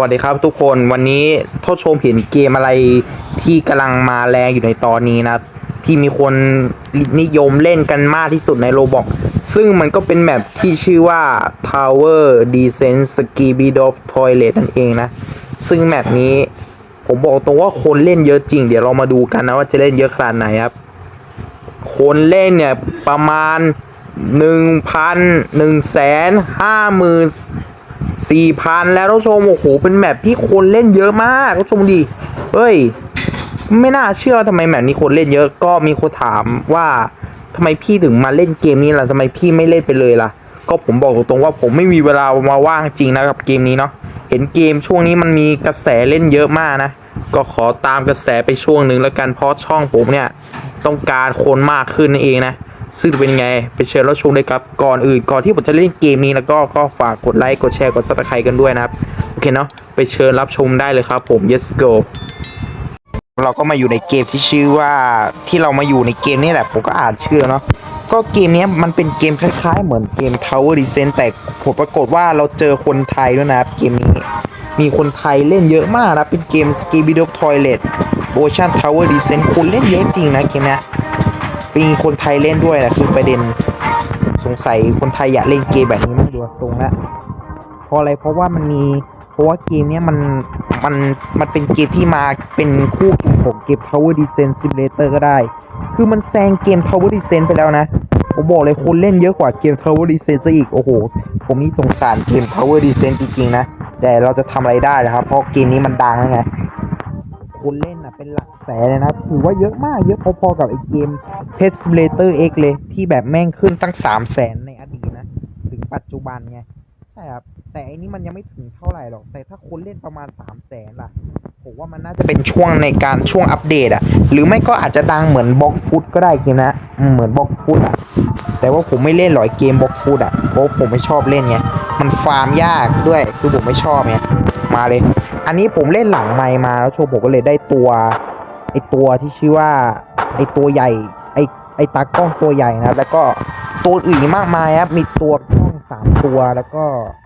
วัสดีครับทุกคนวันนี้ท่านชมเห็นเกมอะไรที่กำลังมาแรงอยู่ในตอนนี้นะที่มีคนนิยมเล่นกันมากที่สุดในโรบอกซึ่งมันก็เป็นแมปที่ชื่อว่า Tower Descent Ski b i d o p Toilet นั่นเองนะ ซึ่งแมปนี้ผมบอกตรงว่าคนเล่นเยอะจริง เดี๋ยวเรามาดูกันนะว่าจะเล่นเยอะขนาดไหนครับ คนเล่นเนี่ยประมาณหนึ่งพันหนึ่ งแสนห้าหมื่นสี่พันแล้วท่านผู้ชมโอ้โหเป็นแมปที่คนเล่นเยอะมากท่านผู้ชมดีเฮ้ย ไม่น่าเชื่อว่าทำไมแมปนี้คนเล่นเยอะก็มีคนถามว่าทำไมพี่ถึงมาเล่นเกมนี้ล่ะทำไมพี่ไม่เล่นไปเลยล่ะ ก็ผมบอกตรงๆว่าผมไม่มีเวลามาว่างจริงนะกับเกมนี้เนาะเห็นเกมช่วงนี้มันมีกระแสเล่นเยอะมากนะ ก็ขอตามกระแสไปช่วงหนึ่งแล้วกันเพราะช่องผมเนี่ย ต้องการคนมากขึ้นนั่นเองนะ ซึ่งเป็นไงไปเชิญรับชมเลยครับ ก่อนอื่นก่อนที่ผมจะเล่นเกมนี้แล้วก็ก็ฝากกดไลค์กดแชร์กดซับสไครต์กันด้วยนะครับ โอเคเนาะไปเชิญรับชมได้เลยครับผม yes go เราก็มาอยู่ในเกมที่ชื่อว่าที่เรามาอยู่ในเกมนี้แหละผมก็อ่านชื่อเนาะก็เกมนี้มันเป็นเกมคล้ายๆ เหมือนเกม Tower Defense แต่ผลปรากฏว่าเราเจอคนไทยด้วยนะครับเกมนี้มีคนไทยเล่นเยอะมากนะ เป็นเกม s k i b i d o Toilet เวอร์ชัน Tower Defense คนเล่นเยอะจริงนะเกมนี้ มีคนไทยเล่นด้วยนะคือประเด็นสงสัยคนไทยอยากเล่นเกมแบบนี้มากดูตรงละเพราะอะไรเพราะว่ามันมีเพราะว่าเกมเนี้ยมันมันมันเป็นเกมที่มาเป็นคู่แข่งของเกม Tower Defense Simulator ก็ได้ คือมันแซงเกม Tower Defense ไปแล้วนะ ผมบอกเลยคนเล่นเยอะกว่าเกม Tower Defense ซะอีก โอ้โห ผมนี่สงสารเกม Tower Defense จริงๆนะ แต่เราจะทำอะไรได้นะครับ เพราะเกมนี้มันดังไง คนเล่นอะเป็นหลักแสนเลยนะถือว่าเยอะมากเยอะพอๆกับไอ้เกม Pet Simulator X เลย ที่แบบแม่งขึ้นตั้งสามแสนในอดีตนะ ถึงปัจจุบันไง ใช่ครับ แต่อันนี้มันยังไม่ถึงเท่าไหร่หรอก แต่ถ้าคนเล่นประมาณสามแสนล่ะ ผมว่ามันน่าจะเป็นช่วงในการช่วงอัปเดตอะหรือไม่ก็อาจจะดังเหมือนบล็อกฟุตก็ได้เกมนะเหมือนบล็อกฟุตอะแต่ว่าผมไม่เล่นหรอกไอ้เกมบล็อกฟุตอะเพราะผมไม่ชอบเล่นไงมันฟาร์มยากด้วยคือผมไม่ชอบไงมาเลย อันนี้ผมเล่นหลังไมมาแล้วโชว์ผมก็เลยได้ตัวไอตัวที่ชื่อว่าไอตัวใหญ่ไอไอตากล้องตัวใหญ่นะแล้วก็ตัวอื่นมากมายครับมีตัวกล้องสามตัวแล้วก็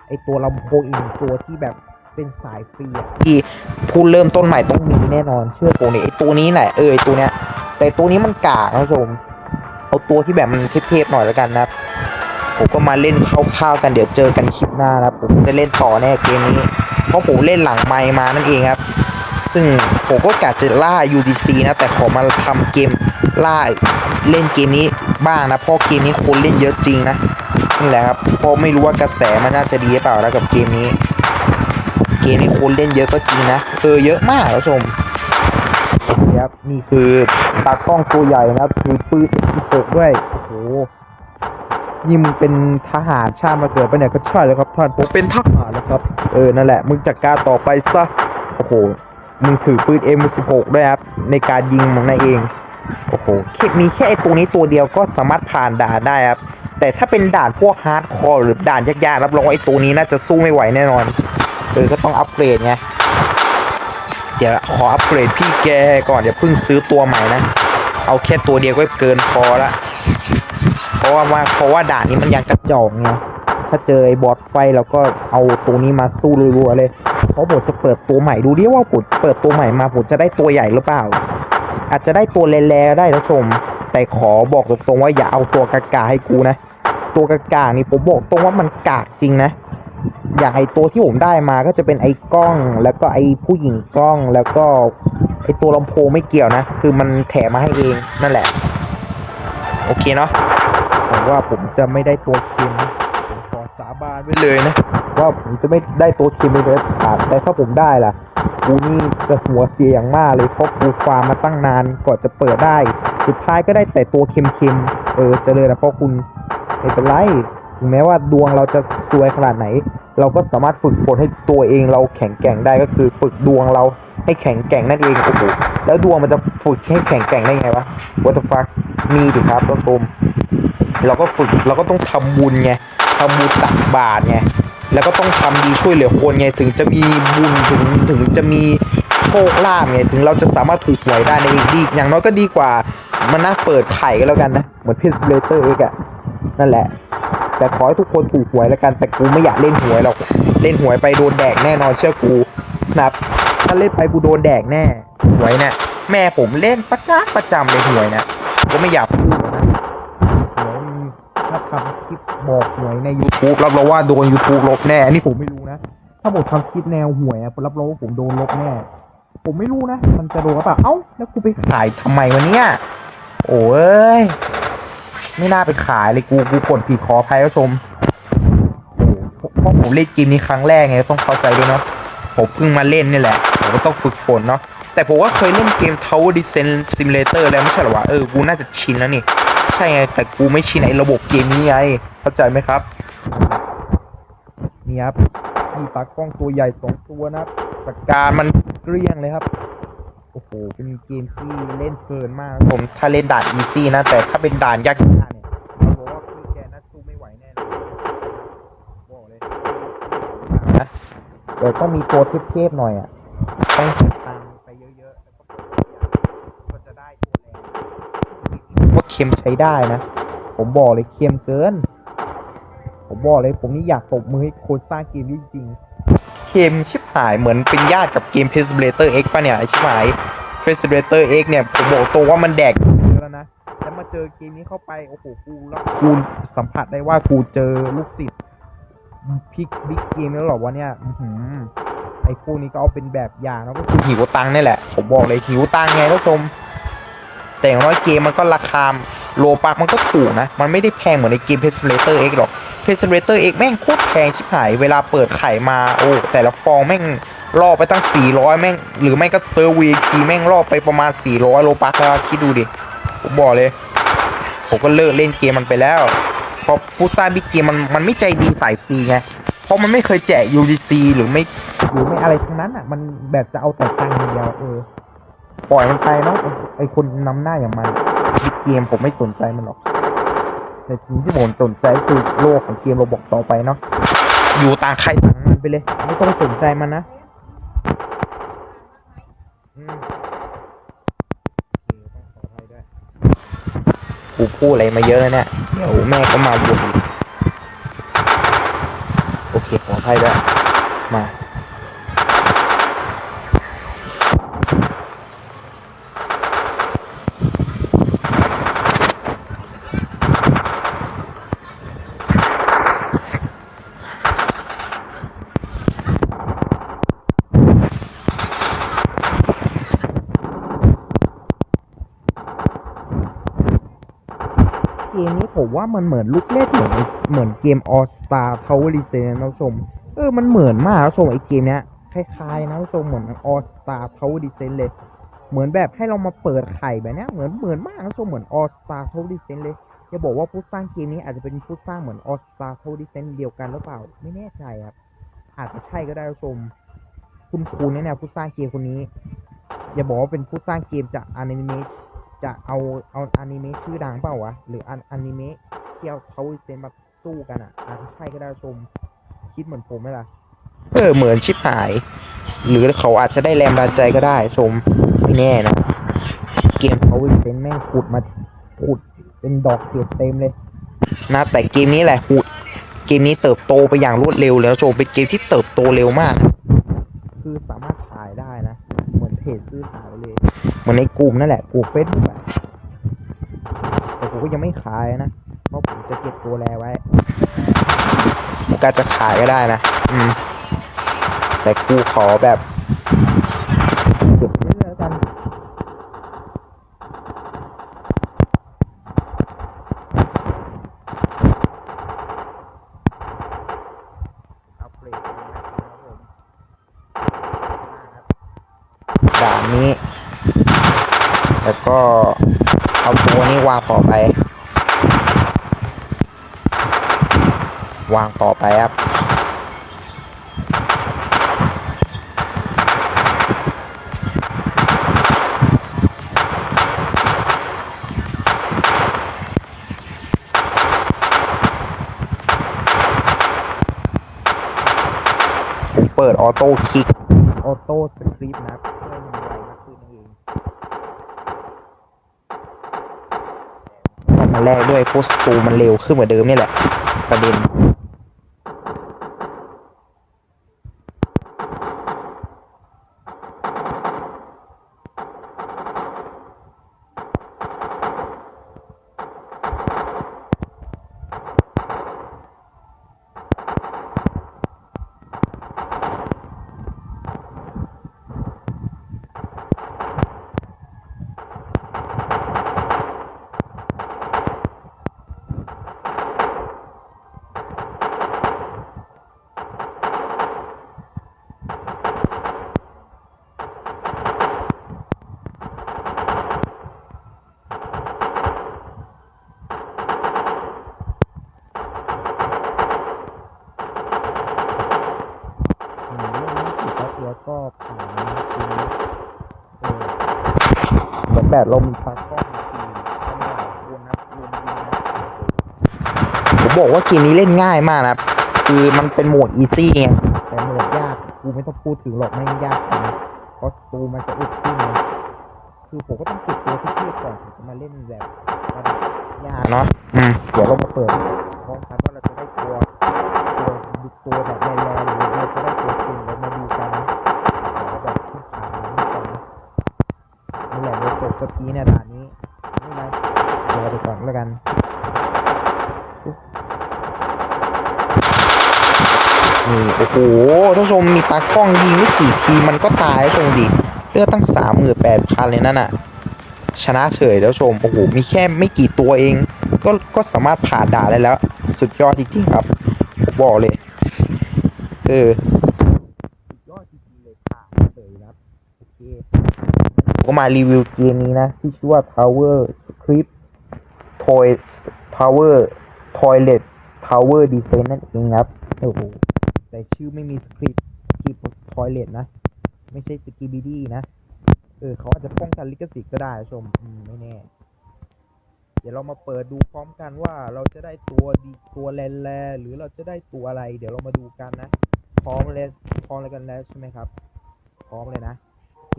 ไอตัวลำโพงอีกตัวที่แบบ เป็นสายฟรีที่ผู้เริ่มต้นใหม่ต้องมีแน่นอนเชื่อผมนี่ไอตัวนี้แหละเออไอตัวเนี้ย แต่ตัวนี้มันกากนะชมเอาตัวที่แบบมันเทพๆหน่อยแล้วกันนะผมก็มาเล่นคร่าวๆกันเดี๋ยวเจอกันคลิปหน้านะครับผมจะเล่นต่อแน่เกมนี้ เพราะผมเล่นหลังไมมานั่นเองครับ ซึ่งผมก็กะจะล่า UDC นะ แต่ขอมาทำเกมล่าเล่นเกมนี้บ้างนะเพราะเกมนี้คนเล่นเยอะจริงนะนี่แหละครับเพราะไม่รู้ว่ากระแสมันน่าจะดีหรือเปล่าแล้วกับเกมนี้ มนี้คนเล่นเยอะก็จริงนะเออเยอะมากท่านผู้ชมครับนี่คือตากล้องตัวใหญ่นะครับถือปืน16ด้วยโอ้โหนี่มึงเป็นทหารชาติมาเกิดปะเนี่ยก็ใช่เลยครับท่านผมเป็นทหารนะครับ เออนั่นแหละมึงจัดการต่อไปซะโอ้โหมึงถือปืน M16 ด้วยครับ ในการยิงมึงนั่นเองโอ้โหแค่มีแค่ไอตัวนี้ตัวเดียวก็สามารถผ่านด่านได้ครับ แต่ถ้าเป็นด่านพวกฮาร์ดคอร์หรือด่านยากๆรับรองว่าไอ้ตัวนี้น่าจะสู้ไม่ไหวแน่นอน ออก็ต้องอัปเกรดไง เดี๋ยวขออัปเกรดพี่แกก่อนเดี๋ยวเพิ่งซื้อตัวใหม่นะ เอาแค่ตัวเดียวก็เกินพอละ เพราะว่าว่าเพราะว่าด่านนี้มันยังกระจอกไงถ้าเจอไอ้บอสไฟเราก็เอาตัวนี้มาสู้รัวๆเลย เพราะผมจะเปิดตัวใหม่ดูดิว่าผมเปิดตัวใหม่มาผมจะได้ตัวใหญ่หรือเปล่า อาจจะได้ตัวแร่ๆได้ท่านผู้ชม แต่ขอบอกตรงๆว่าอย่าเอาตัวกากาให้กูนะ ตัวกากานี่ผมบอกตรงว่ามันกากจริงนะ อย่างไอตัวที่ผมได้มาก็จะเป็นไอ้กล้อง แล้วก็ไอ้ผู้หญิงกล้องแล้วก็ไอตัวลำโพงไม่เกี่ยวนะ คือมันแถมมาให้เองนั่นแหละ โอเคเนาะผมว่าผมจะไม่ได้ตัวเค็มนะผมขอสาบานไว้เลยนะ ว่าผมจะไม่ได้ตัวเค็มเลยขาดแต่ถ้าผมได้ล่ะกูนี่จะหัวเสียอย่างมากเลยเพราะกูฟาร์มมาตั้งนานก่อนจะเปิดได้ สุดท้ายก็ได้แต่ตัวเค็มๆเออเจริญนะเพราะคุณไม่เป็นไร ถึงแม้ว่าดวงเราจะสวยขนาดไหน เราก็สามารถฝึกฝนให้ตัวเองเราแข็งแกร่งได้ก็คือฝึกดวงเราให้แข็งแกร่งนั่นเองโอ้โหแล้วดวงมันจะฝึกให้แข็งแกร่งได้ไงวะ what the fuck มีดิครับต้นตมเราก็ฝึกเราก็ต้องทำบุญไงทำบุญตักบาตรไงแล้วก็ต้องทำดีช่วยเหลือคนไงถึงจะมีบุญถึงถึงจะมีโชคลาภไงถึงเราจะสามารถถูกหวยได้ในดีอย่างน้อยก็ดีกว่ามานั่งเปิดไข่ก็แล้วกันนะ เหมือนพิซเลเตอร์เอกอะนั่นแหละ แต่ขอให้ทุกคนถูกหวยแล้วกันแต่กูไม่อยากเล่นหวยหรอกเล่นหวยไปโดนแดกแน่นอนเชื่อกูนะครับถ้าเล่นไปกูโดนแดกแน่หวยเนี่ยแม่ผมเล่นประจำประจำเลยหวยนะก็ไม่อยากพูดนะหวยถ้าทำคลิปบอกหวยใน YouTube รับรองว่าโดน YouTube ลบแน่อันนี้ผมไม่รู้นะ ถ้าผมทำคลิปแนวหวยอะรับรองว่าผมโดนลบแน่ผมไม่รู้นะ มันจะโดนหรือเปล่าเอ้าแล้วกูไปขายทำไมวะเนี่ยโอ้ย ไม่น่าไปขายเลยกูกูกดผิดขออภัยผู้ชมเพราะผมเล่นเกมนี้ครั้งแรกไงต้องเข้าใจด้วยเนาะผมเพิ่งมาเล่นนี่แหละผมก็ต้องฝึกฝนเนาะแต่ผมก็เคยเล่นเกม Tower Defense Simulator แล้วไม่ใช่หรอวะเออกูน่าจะชินแล้วนี่ใช่ไงแต่กูไม่ชินไอ้ระบบเกมนี้ไงเข้าใจไหมครับนี่ครับมีตากล้องตัวใหญ่สองตัวนะครับจัดการมันเกลี้ยงเลยครับ อ้โห เป็นเกมที่เล่นเพลินมากผม ถ้าเล่นด่านอีซี่นะ แต่ถ้าเป็นด่านยากๆเนี่ยเราบอกว่าพี่แกน่าสู้ไม่ไหวแน่นอนบอกเลยนะเดี๋ยวต้องมีตัวเทพๆหน่อยอะ ต้องติดตามไปเยอะๆ แล้วก็เปิดตัวอย่าก็จะได้ตัวแรงว่าเค็มใช้ได้นะ ผมบอกเลยเค็มเกิน ผมบอกเลยผมนี่อยากตบมือให้คนสร้างเกมจริงๆ มชิบหายเหมือนเป็นญาติกับเกม p e s i b l a t o r X ป่ะเนี่ยไอชิบหาย p e s i b l a t o r X เนี่ยผมบอกตัวว่ามันแดกแล้วนะแล้วมาเจอเกมนี้เข้าไปโอ้โหกูแล้วกูสัมผัสได้ว่ากูเจอลูกศิษย์พิกบิ๊กเกมแล้วหรอวะเนี่ยไอ้คู่นี้ก็เอาเป็นแบบอย่างแล้วก็คือหิวตังค์นี่แหละผมบอกเลยหิวตังค์ไงท่านผู้ชม แต่อย่างน้อยเกมมันก็ราคาโลปักมันก็ถูกนะ มันไม่ได้แพงเหมือนในเกม p e s i b l a t o r X หรอก เพซเรเตอร์เอกแม่งโคตรแพงชิบหาย เวลาเปิดไข่มาโอ้แต่ละฟองแม่งล่อไปตั้ง 400 แม่ง หรือไม่ก็เซอร์วีคีแม่งล่อไปประมาณ 400 โลปักแล้วคิดดูดิ ผมบอกเลย ผมก็เลิกเล่นเกมมันไปแล้ว เพราะผู้สร้างบิ๊กเกมมันมันไม่ใจดีฝ่ายฟรีไง เพราะมันไม่เคยแจก UDC หรือไม่หรือไม่อะไรทั้งนั้นอะ มันแบบจะเอาแต่ตังค์อย่างเดียวเออ ปล่อยมันไปเนาะไอ้ไอคนนำหน้าอย่างมันบิ๊กเกมผมไม่สนใจมันหรอก แต่สิ่งที่ผมสนใจคือโลกของเกมโรบอกต่อไปเนาะอยู่ตาใครต่างมันไปเลย ไม่ต้องไปสนใจมันนะอืมโอเคต้องขออภัยด้วยกูพูดอะไรมาเยอะแล้วเนี่ยเดี๋ยวแม่ก็มาบ่นอีกโอเคขออภัยด้วยมา มนี้ผมว่ามันเหมือนลูกเล่นเหมือนเหมือนเกม All Star Tower Defense นะชม เออมันเหมือนมากนะชมไอเกมเนี้ยคล้ายๆนะชมเหมือน All Star Tower Defense เลย เหมือนแบบให้เรามาเปิดไข่แบบเนี้ยเหมือนเหมือนมากนะชมเหมือน All Star Tower Defense เลยจะบอกว่าผู้สร้างเกมนี้อาจจะเป็นผู้สร้างเหมือน All Star Tower Defense เดียวกันหรือเปล่า ไม่แน่ใจครับอาจจะใช่ก็ได้ผู้ชม คุณคุณเนี่ยผู้สร้างเกมคนนี้อย่าบอกว่าเป็นผู้สร้างเกมจากอนิเมะ จะเอาเอาอนิเมะชื่อดังเปล่าวะ หรืออันอนิเมะที่เอาเขาเซนมาสู้กันอะอาจจะใช่ก็ได้ชม คิดเหมือนผมไหมล่ะ เออเหมือนชิบหาย หรือเขาอาจจะได้แรงบันดาลใจก็ได้ชมไม่แน่นะ เกมเขาเซนแม่งขุดมาขุดเป็นดอกเห็ดเต็มเลย นะแต่เกมนี้แหละขุดเกมนี้เติบโตไปอย่างรวดเร็วแล้วชมเป็นเกมที่เติบโตเร็วมาก คือสามารถขายได้นะ เหมือนเพจซื้อขายไปเลยเห มือนในกลุ่มนั่นแหละกลุ่มเฟซบุ๊กอะแต่ผมก็ยังไม่ขายนะเพราะผมจะเก็บตัวแลไว้ผมก็จะขายก็ได้นะ อืม แต่กูขอแบบเก็บเรื่อยๆแล้วกันครับผมด่านนี้ แล้วก็เอาตัวนี้วางต่อไป วางต่อไปครับผมเปิดออโต้คลิก ออโต้สคริปต์นะครับเพื่อให้มันไวมากขึ้นนั่นเองต้อง มาแลกด้วยโพสตูมันเร็วขึ้นกว่าเดิมนี่แหละ ประเด็น เหมือนแบบเรามีตากล้องสี่ทั้งหลายคนนะรวนะผมบอกว่าเกมนี้เล่นง่ายมากนะครับ คือมันเป็นโหมดอีซี่ไงแต่โหมดยากกูไม่ต้องพูดถึงหรอกไม่งยากนะเพราะตูมันจะอึดขึ้นเลยคือผมก็ต้องเก็บตัวที่เทียบก่อนถึงจะมาเล่นแบบระดับยากเนาะเดี๋ยวเรามาเปิดพร้อมกันว่าเราจะได้ตัวตัวตัวแบบแรง ดนี้นี่ยด่านนี้ไม่นไรเดี๋ยวเราไปก่อนแล้วกันนี่โอ้โหท่านผู้ชมมีตากล้องยิงไม่กี่ทีมันก็ตายท่านชมดิเลือดตั้งสามหมื่นแปดพันเลยนั่นน่ะ ชนะเฉยแล้วชมโอ้โหมีแค่ไม่กี่ตัวเอง ก็ก็สามารถผ่านด่าได้แล้ว สุดยอดจริงๆครับบอกเลย เออสุดยอดจริงๆเลยผ่านเฉยครับ โอเคผม ก็มารีวิวเกมนี้นะ ที่ชื่อว่า Tower Script Toy Tower Toilet Tower Defense นั่นเองครับ โอ้โห แต่ชื่อไม่มีสคริปต์สคริปต์ Toilet นะ ไม่ใช่สกีบีดีนะ เออ เขาอาจจะป้องกันลิขสิทธิ์ก็ได้ชมอืมไม่แน่ เดี๋ยวเรามาเปิดดูพร้อมกันว่าเราจะได้ตัวดีตัวแลนแลหรือเราจะได้ตัวอะไร เดี๋ยวเรามาดูกันนะ พร้อมเลยพร้อมเลยกันแล้วใช่ไหมครับ พร้อมเลยนะ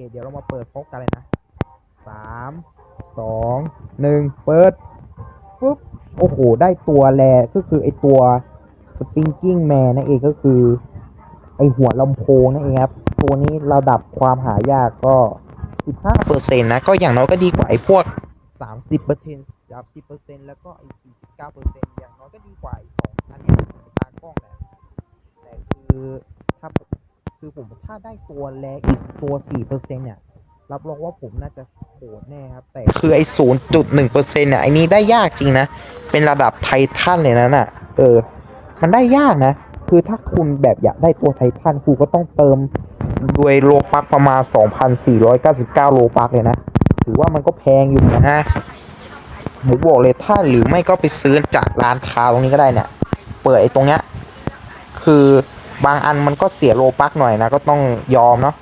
คเดี๋ยวเรามาเปิดพร้อมกันเลยนะสามสองหนึ่งเปิดปุ๊บโอ้โห ได้ตัวแลก็คือไอตัวสปริงกิ้งแมนนั่นเองก็คือ ไอหัวลำโพงนั่นเองครับ ตัวนี้ระดับความหายากก็15เปอร์เซ็นต์นะ ก็อย่างน้อยก็ดีกว่าไอพวก30เปอร์เซ็นต์30เปอร์เซ็นต์แล้วก็ไอ้49เก้าเปอร์เซ็นต์อย่างน้อยก็ดีกว่าไอสองอันนี้ตากล้องแหละแต่คือถ้า คือผมถ้าได้ตัวแรกอีกตัว4เปอร์เซ็นเนี่ย รับรองว่าผมน่าจะโหดแน่ครับ แต่คือไอ้0.1เปอร์เซ็นเนี่ยไอ้นี้ได้ยากจริงนะ เป็นระดับไททันเลยนะน่ะ เออ มันได้ยากนะ คือถ้าคุณแบบอยากได้ตัวไททันคุณก็ต้องเติมด้วยโลปักประมาณ 2,499 โลปักเลยนะ ถือว่ามันก็แพงอยู่นะฮะผมบอกเลยถ้าหรือไม่ก็ไปซื้อจากร้านค้าตรงนี้ก็ได้เนี่ย เปิดไอ้ตรงเนี้ย คือ บางอันมันก็เสียโลปักหน่อยนะ ก็ต้องยอมเนาะ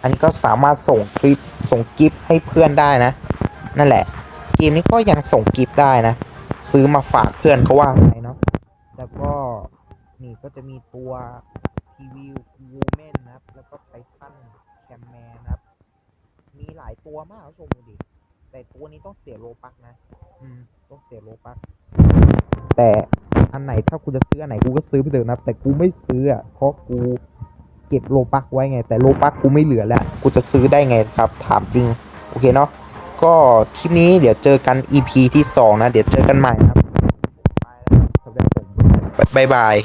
อันนี้ก็สามารถส่งคลิปส่งกิฟต์ให้เพื่อนได้นะ นั่นแหละ เกมนี้ก็ยังส่งกิฟต์ได้นะ ซื้อมาฝากเพื่อนก็ว่าไปเนาะแล้วก็นี่ก็จะมีตัวทีวีวูแมนนะครับ แล้วก็ไททันแคมแมนนะครับ มีหลายตัวมากคุณผู้ชมดูดิ แต่ตัวนี้ต้องเสียโลปักนะ อืม ต้องเสียโลปัก แต่ อันไหนถ้ากูจะซื้ออันไหนกูก็ซื้อไปเถอะนะ แต่กูไม่ซื้ออะเพราะกูเก็บโลปักไว้ไง แต่โลปักกูไม่เหลือแล้ว กูจะซื้อได้ไงครับ ถามจริง โอเคเนาะก็คลิปนี้เดี๋ยวเจอกัน EP ที่สองนะ เดี๋ยวเจอกันใหม่นะครับบผมบ๊ายบาย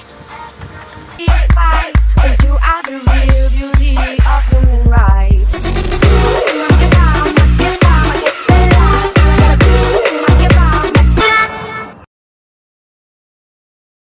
Cause you are the real beauty of human rights.